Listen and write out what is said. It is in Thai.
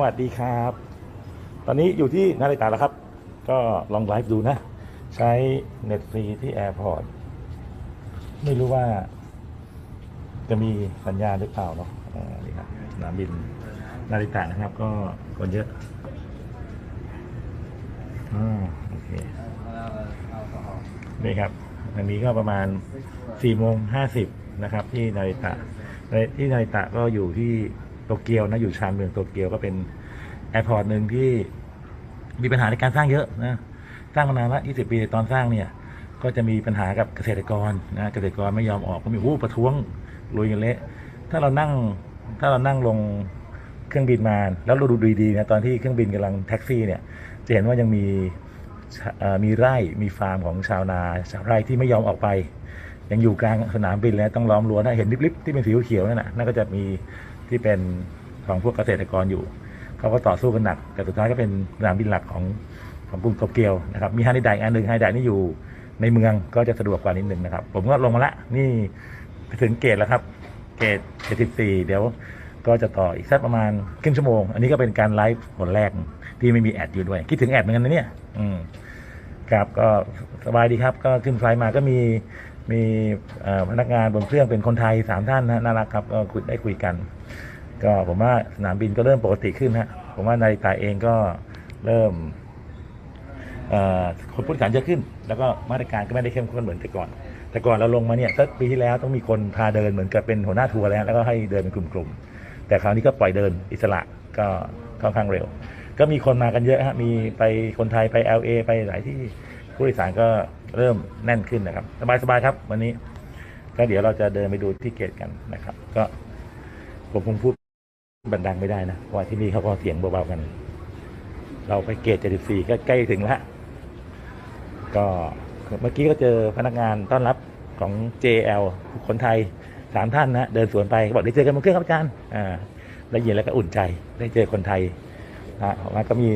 วัสดีครับ ตอนนี้อยู่ที่นาฬิกาแล้วครับ ก็ลองไลฟ์ดูนะ ใช้เน็ตฟรีที่แอร์พอร์ตไม่รู้ว่า จะมีสัญญาณหรือเปล่าเนาะอ่านี่ครับสนามบินนาฬิกานะครับ ก็คนเยอะอ่าโอเคนี่ครับอันนี้ก็ประมาณ4โมง50นะครับ ที่นาริตะที่นาริตะก็อยู่ที่ เกียวนะอยู่ชานเมืองโตเกียวก็เป็นแอร์พอร์ตหนึ่งที่มีปัญหาในการสร้างเยอะนะสร้างมานานละ20 ปีตอนสร้างเนี่ย ก็จะมีปัญหากับเกษตรกรนะเกษตรกรไม่ยอมออกก็มีวู้ประท้วงลุยกันเละถ้าเรานั่งถ้าเรานั่งลงเครื่องบินมาแล้วเราดูดีๆนะตอนที่เครื่องบินกำลังแท็กซี่เนี่ยจะเห็นว่ายังมีมีไร่มีฟาร์มของชาวนา ชาวไร่ที่ไม่ยอมออกไป ยังอยู่กลางสนามบินเลยต้องล้อมรั้วนะเห็นลิบๆที่เป็นสีเขียวนั่นนะนั่นก็จะมี ที่เป็นของพวกเกษตรกรอยู่เขาก็ต่อสู้กันหนัก แต่สุดท้ายก็เป็นสนามบินหลักของของกรุงโตเกียวนะครับมีฮานิไดอันหนึ่งฮานิไดนี่อยู่ในเมืองก็จะสะดวกกว่านิดนึงนะครับ ผมก็ลงมาละนี่ไปถึงเกตแล้วครับ เกตเจ็ดสิบสี่เดี๋ยวก็จะต่ออีกสักประมาณครึ่งชั่วโมง อันนี้ก็เป็นการไลฟ์ผลแรกที่ไม่มีแอดอยู่ด้วย คิดถึงแอดเหมือนกันนะเนี่ย อืมครับก็สบายดีครับ ก็ขึ้นไฟล์มาก็มี มีพนักงานบนเครื่องเป็นคนไทยสามท่านนะน่ารักครับก็คุยได้คุยกัน ก็ผมว่าสนามบินก็เริ่มปกติขึ้นฮะผมว่านาฬิกาเองก็เริ่มคนผู้โดยสารเยอะขึ้น แล้วก็มาตรการก็ไม่ได้เข้มข้นเหมือนแต่ก่อน แต่ก่อนเราลงมาเนี่ยสักปีที่แล้วต้องมีคนพาเดินเหมือนกับเป็นหัวหน้าทัวร์แล้วแล้วก็ให้เดินเป็นกลุ่มๆแต่คราวนี้ก็ปล่อยเดินอิสระก็ค่อนข้างเร็ว ก็มีคนมากันเยอะฮะมีไปคนไทยไป LA ไปหลายที่ ผู้โดยสารก็เริ่มแน่นขึ้นนะครับ สบายๆครับ วันนี้ก็เดี๋ยวเราจะเดินไปดูที่เกตกันนะครับ ก็ผมคงพูดบันดังไม่ได้นะว่าที่นี่เขาก็เสียงเบาๆกัน เราไปเกต74ก็ใกล้ถึงล้วก็เมื่อกี้ก็เจอพนักงานต้อนรับของ JL คนไทยสามท่านนะเดินสวนไปบอกได้เจอกันบนเครื่องครับอาจารย์อ่าได้ยินแล้วก็อุ่นใจได้เจอคนไทยนะแล้วก็มี